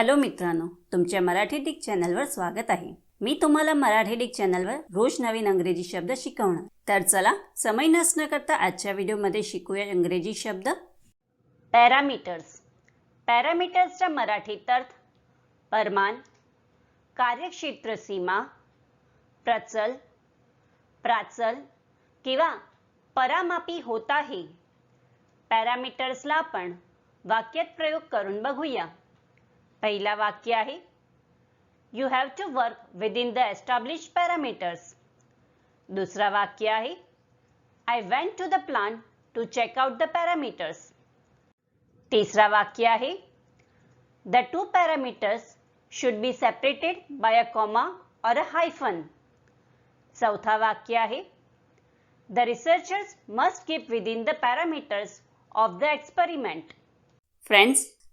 Hello मित्रांनो तुमच्या Marathi Dick चॅनलवर स्वागत आहे. मी तुम्हाला मराठी डिक चॅनलवर रोज नवीन अंग्रेजी शब्द शिकवणार. तर चला समय नसणं करता आजच्या व्हिडिओमध्ये शिकूया इंग्रजी शब्द. पॅरामीटर्स पॅरामीटर्सचा मराठीत अर्थ परमान कार्यक्षेत्र सीमा प्रचल प्राचल किंवा परामापी होत आहे. पॅरामीटर्सला आपण वाक्यात प्रयोग करून बघूया. पहिला वाक्य आहे you have to work within the established parameters दुसरा वाक्य आहे I went to the plant to check out the parameters तिसरा वाक्य आहे the two parameters should be separated by a comma और अ हायफन चौथा वाक्य आहे the researchers must keep within the parameters of the experiment friends